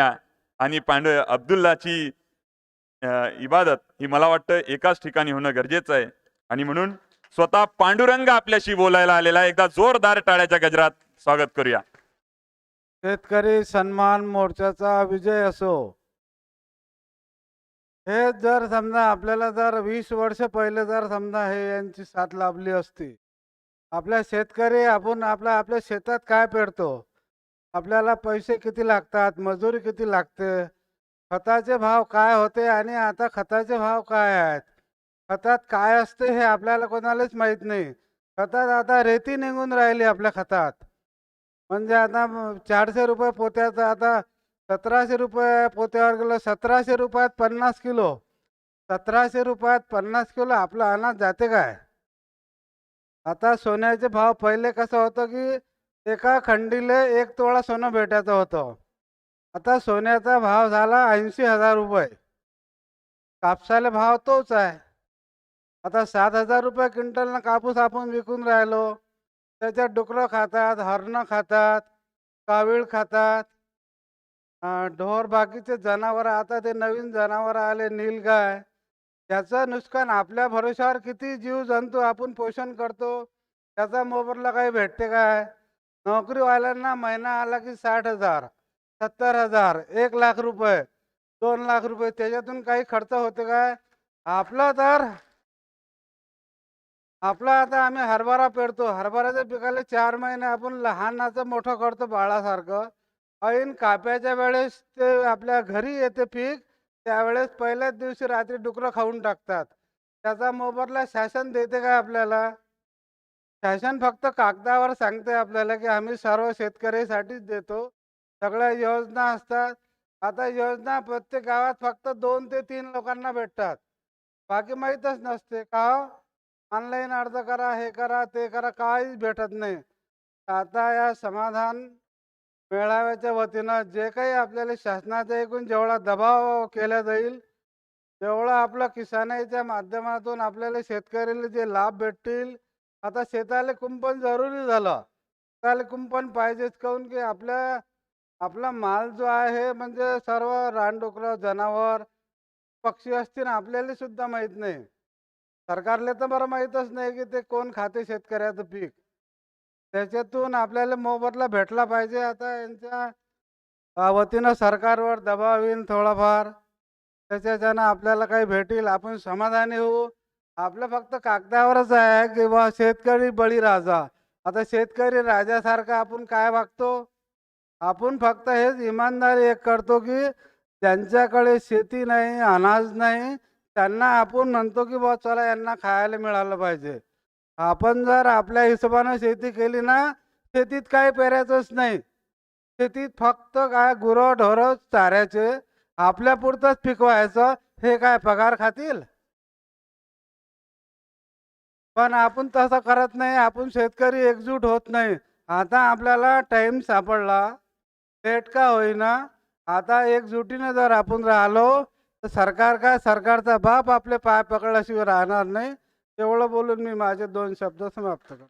आणि पांड अब्दुल्लाची इबादत ही मला वाटतं एकाच ठिकाणी होणं गरजेचं आहे. आणि म्हणून स्वतः पांडुरंग आपल्याशी बोलायला आलेला आहे. एकदा जोरदार टाळ्याच्या गजरात स्वागत करूया. शेतकरी सन्मान मोर्चाचा विजय असो. हे जर समजा आपल्याला जर वीस वर्ष पहिले जर समजा हे यांची साथ लाभली असती. आपल्या शेतकरी आपण आपल्या आपल्या शेतात काय पेरतो? आपल्याला पैसे किती लागतात? मजुरी किती लागते? खताचे भाव काय होते आणि आता खताचे भाव काय आहेत? खतात काय असते हे आपल्याला कोणालाच माहीत नाही. खतात आता रेती निघून राहिली आपल्या खतात. म्हणजे आता चारशे रुपये पोत्याचं आता सतराशे रुपये पोत्यावर गेलो सतराशे रुपयात पन्नास किलो. सतराशे रुपयात पन्नास किलो आपलं अनाज जाते काय? आता सोन्याचे भाव पहिले कसं होतं की एका खंडीले एक तोळा सोनं भेटायचं होतं. आता सोन्याचा भाव झाला ऐंशी हजार रुपये. कापसाला भाव तोच आहे. आता सात हजार रुपये क्विंटलनं कापूस आपण विकून राहिलो. त्याच्यात डुकरं खातात हरणं खातात कावीळ खातात. ढोर बाकीचे जनावर आता ते नवीन जनावर आले नीलगाय त्याचं नुकसान आपल्या भरोशावर किती जीव जंतू आपण पोषण करतो त्याचा मोबदला काही भेटते काय? नोकरीवाल्यांना महिना आला की साठ हजार सत्तर हजार एक लाख रुपये दोन लाख रुपये. त्याच्यातून काही खर्च होते काय? आपला तर आपला आता आम्ही हरभरा पेरतो. हरभऱ्याच्या पिकाला चार महिने आपण लहानाचं मोठं करतो बाळासारखं. ऐन काप्याच्या वेळेस ते आपल्या घरी येते पीक त्यावेळेस पहिल्याच दिवशी रात्री डुकरं खाऊन टाकतात. त्याचा मोबदला शासन देते काय आपल्याला? शासन फक्त कागदावर सांगते आपल्याला की आम्ही सर्व शेतकऱ्यासाठीच देतो. सगळ्या योजना असतात. आता योजना प्रत्येक गावात फक्त दोन ते तीन लोकांना भेटतात. बाकी माहीतच नसते. का हो? ऑनलाईन अर्ज करा हे करा ते करा काहीच भेटत नाही. आता या समाधान मेळाव्याच्या वतीनं जे काही आपल्याला शासनाचा एकूण जेवढा दबाव केला जाईल तेवढं आपलं किसानाच्या माध्यमातून आपल्याला शेतकऱ्याला जे लाभ भेटतील आता शेताला कुंपण जरुरी झालं. शेताला कुंपण पाहिजेच काऊन की आपल्या आपला माल जो आहे म्हणजे सर्व रानडुकरं जनावर पक्षी असतील आपल्याला सुद्धा माहीत नाही. सरकारला तर बरं माहीतच नाही की ते कोण खाते शेतकऱ्याचं पीक. त्याच्यातून आपल्याला मोबदला भेटला पाहिजे. आता यांच्या वतीनं सरकारवर दबाव येईल थोडाफार. त्याच्याच्यानं आपल्याला काही भेटील. आपण समाधानी होऊ. आपलं फक्त कागदावरच आहे की बा शेतकरी बळी राजा. आता शेतकरी राजासारखा आपण काय वागतो? आपण फक्त हेच इमानदारी एक करतो की त्यांच्याकडे शेती नाही अनाज नाही. त्यांना आपण म्हणतो की बा चला यांना खायला मिळालं पाहिजे. आपण जर आपल्या हिशोबानं शेती केली ना शेतीत काही पेरायचंच नाही. शेतीत फक्त काय गुरं ढोरं चाऱ्याचे आपल्यापुरतंच पिकवायचं हे काय पगार खातील? पण आपण तसं करत नाही आपण शेतकरी एकजूट होत नाही. आता आपल्याला टाईम सापडला. लेट का होईना? आता एकजुटीने जर आपण राहिलो तर सरकार काय? सरकारचा बाप आपले पाय पकडल्याशिवाय राहणार नाही. तेवढं बोलून मी माझे दोन शब्द समाप्त करतो.